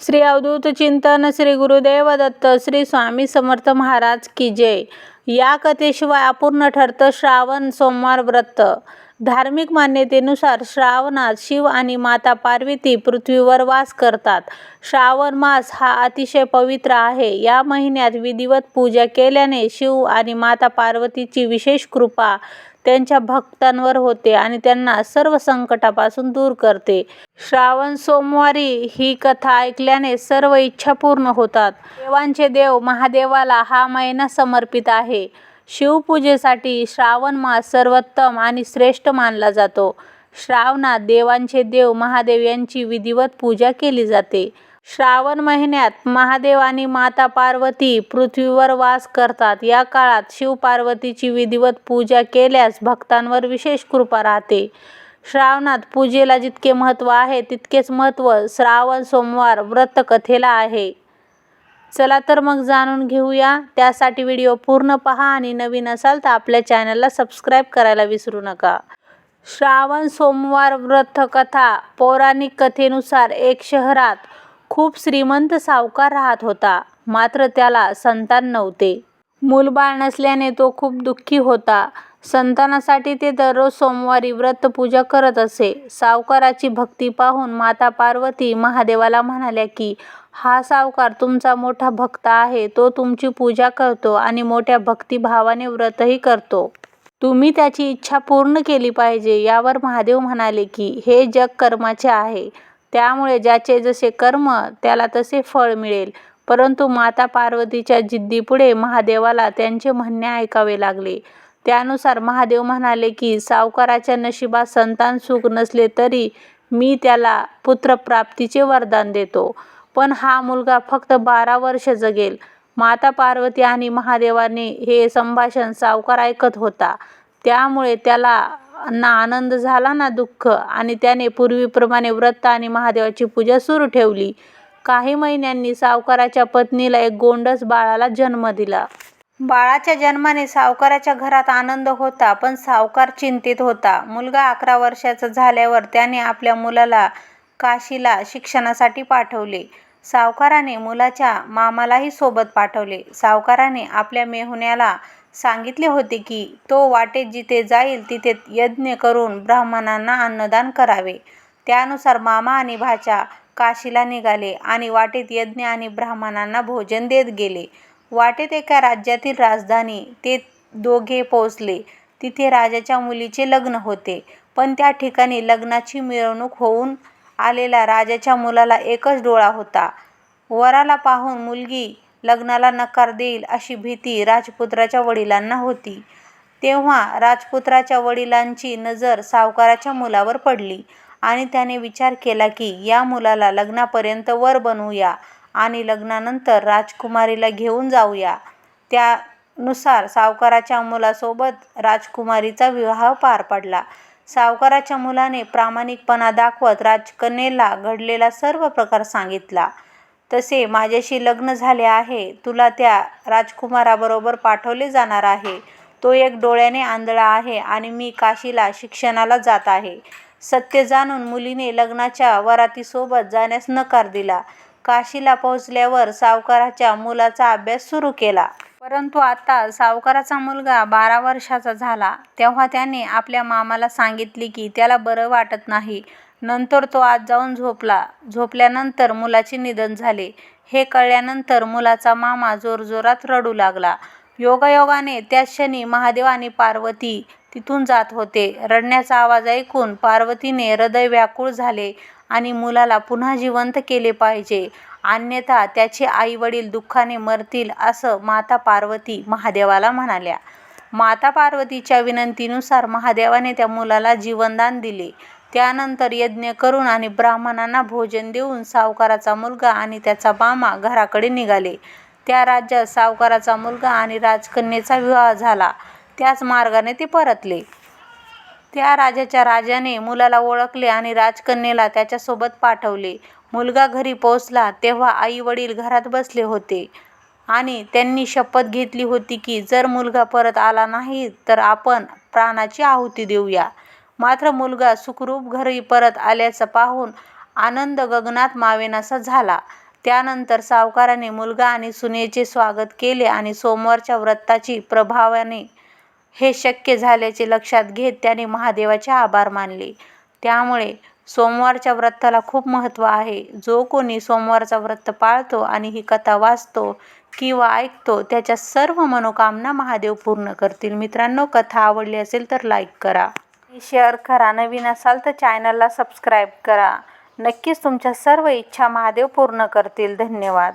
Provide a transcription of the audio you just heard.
श्री अवधूत चिंतन श्री गुरुदेव दत्त श्री स्वामी समर्थ महाराज की जय. या कथेशिवाय अपूर्ण ठरतं श्रावण सोमवार व्रत. धार्मिक मान्यतेनुसार श्रावणात शिव आणि माता पार्वती पृथ्वीवर वास करतात. श्रावण मास हा अतिशय पवित्र आहे. या महिन्यात विधिवत पूजा केल्याने शिव आणि माता पार्वतीची विशेष कृपा त्यांच्या भक्तांवर होते आणि त्यांना सर्व संकटापासून दूर करते. श्रावण सोमवारी ही कथा ऐकल्याने सर्व इच्छा पूर्ण होतात. देवांचे देव महादेवाला हा महिना समर्पित आहे. शिवपूजेसाठी श्रावण मास सर्वोत्तम आणि श्रेष्ठ मानला जातो. श्रावणात देवांचे देव महादेव यांची विधिवत पूजा केली जाते. श्रावण महिन्यात महादेव आणि माता पार्वती पृथ्वीवर वास करतात. या काळात शिवपार्वतीची विधिवत पूजा केल्यास भक्तांवर विशेष कृपा राहते. श्रावणात पूजेला जितके महत्त्व आहे तितकेच महत्त्व श्रावण सोमवार व्रतकथेला आहे. चला तर मग जाणून घेऊया. त्यासाठी व्हिडिओ पूर्ण पहा आणि नवीन असाल तर आपल्या चॅनलला सबस्क्राईब करायला विसरू नका. श्रावण सोमवार व्रतकथा पौराणिक कथेनुसार एक शहरात खूप श्रीमंत सावकार राहत होता मात्र त्याला संतान नव्हते. मूलबाळ नसल्याने तो खूप दुःखी होता. संतानासाठी ते दररोज सोमवारी व्रतपूजा करत असे. सावकाराची भक्ती पाहून माता पार्वती महादेवाला म्हणाल्या की हा सावकार तुमचा मोठा भक्त आहे. तो तुमची पूजा करतो आणि मोठ्या भक्तिभावाने व्रतही करतो. तुम्ही त्याची इच्छा पूर्ण केली पाहिजे. यावर महादेव म्हणाले की हे जग कर्माचे आहे. त्यामुळे ज्याचे जसे कर्म त्याला तसे फळ मिळेल. परंतु माता पार्वतीच्या जिद्दीपुढे महादेवाला त्यांचे म्हणणे ऐकावे लागले. त्यानुसार महादेव म्हणाले की सावकाराच्या नशिबात संतान सुख नसले तरी मी त्याला पुत्रप्राप्तीचे वरदान देतो. पण हा मुलगा फक्त बारा वर्ष जगेल. माता पार्वती आणि महादेवाने हे संभाषण सावकार ऐकत होता. त्यामुळे त्याला ना आनंद झाला ना दुःख. आणि त्याने पूर्वीप्रमाणे व्रत आणि महादेवाची पूजा सुरू ठेवली. काही महिन्यांनी सावकाराच्या पत्नीला एक गोंडस बाळाला जन्म दिला. बाळाच्या जन्माने सावकाराच्या घरात आनंद होता पण सावकार चिंतित होता. मुलगा अकरा वर्षाचा झाल्यावर त्याने आपल्या मुलाला काशीला शिक्षणासाठी पाठवले. सावकाराने मुलाच्या मामालाही सोबत पाठवले. सावकाराने आपल्या मेहुण्याला सांगितले होते की तो वाटेत जिथे जाईल तिथे यज्ञ करून ब्राह्मणांना अन्नदान करावे. त्यानुसार मामा आणि भाच्या काशीला निघाले आणि वाटेत यज्ञ आणि ब्राह्मणांना भोजन देत गेले. वाटेत एका राज्यातील राजधानी ते दोघे पोचले तिथे राजाच्या मुलीचे लग्न होते. पण त्या ठिकाणी लग्नाची मिरवणूक होऊन आलेला राजाच्या मुलाला एकच डोळा होता. वराला पाहून मुलगी लग्नाला नकार देईल अशी भीती राजपुत्राच्या वडिलांना होती. तेव्हा राजपुत्राच्या वडिलांची नजर सावकाराच्या मुलावर पडली आणि त्याने विचार केला की या मुलाला लग्नापर्यंत वर बनवूया आणि लग्नानंतर राजकुमारीला घेऊन जाऊया त्यानुसार सावकाराच्या मुलासोबत राजकुमारीचा विवाह पार पडला. सावकाराच्या मुलाने प्रामाणिकपणा दाखवत राजकन्येला घडलेला सर्व प्रकार सांगितला. तसे माझ्याशी लग्न झाले आहे. तुला त्या राजकुमाराबरोबर पाठवले जाणार आहे. तो एक डोळ्याने आंधळा आहे आणि मी काशीला शिक्षणाला जात आहे. सत्य जाणून मुलीने लग्नाच्या वरातीसोबत जाण्यास नकार दिला. काशीला पोहोचल्यावर सावकाराच्या मुलाचा अभ्यास सुरू केला. परंतु आता सावकाराचा मुलगा बारा वर्षाचा झाला. तेव्हा त्याने आपल्या मामाला सांगितले की त्याला बरं वाटत नाही. नंतर तो आत जाऊन झोपला. झोपल्यानंतर मुलाचे निधन झाले. हे कळल्यानंतर मुलाचा मामा जोरजोरात रडू लागला. योगायोगाने त्याच क्षणी महादेव आणि पार्वती तिथून जात होते. रडण्याचा आवाज ऐकून पार्वतीने हृदय व्याकुळ झाले आणि मुलाला पुन्हा जिवंत केले पाहिजे. अन्यथा त्याचे आई वडील दुःखाने मरतील असं माता पार्वती महादेवाला म्हणाल्या. माता पार्वतीच्या विनंतीनुसार महादेवाने त्या मुलाला जीवनदान दिले. त्यानंतर यज्ञ करून आणि ब्राह्मणांना भोजन देऊन सावकाराचा मुलगा आणि त्याचा मामा घराकडे निघाले. त्या राज्यात सावकाराचा मुलगा आणि राजकन्येचा विवाह झाला. त्याच मार्गाने ते परतले. त्या राजाच्या राजाने मुलाला ओळखले आणि राजकन्येला त्याच्यासोबत पाठवले. मुलगा घरी पोहोचला तेव्हा आई वडील घरात बसले होते आणि त्यांनी शपथ घेतली होती की जर मुलगा परत आला नाही तर आपण प्राणाची आहुती देऊया. मात्र मुलगा सुखरूप घरी परत आल्याचं पाहून आनंद गगनात मावेनासा झाला त्यानंतर सावकाराने मुलगा आणि सुनेचे स्वागत केले आणि सोमवारच्या व्रताची प्रभावाने हे शक्य झाल्याचे लक्षात घेत त्याने महादेवाचे आभार मानले. त्यामुळे सोमवारच्या व्रताला खूप महत्त्व आहे. जो कोणी सोमवारचा व्रत पाळतो आणि ही कथा वाचतो किंवा ऐकतो त्याच्या सर्व मनोकामना महादेव पूर्ण करतील. मित्रांनो, कथा आवडली असेल तर लाईक करा शेअर करा. नवीन असाल तर चॅनलला सबस्क्राईब करा. नक्कीच तुमच्या सर्व इच्छा महादेव पूर्ण करतील. धन्यवाद.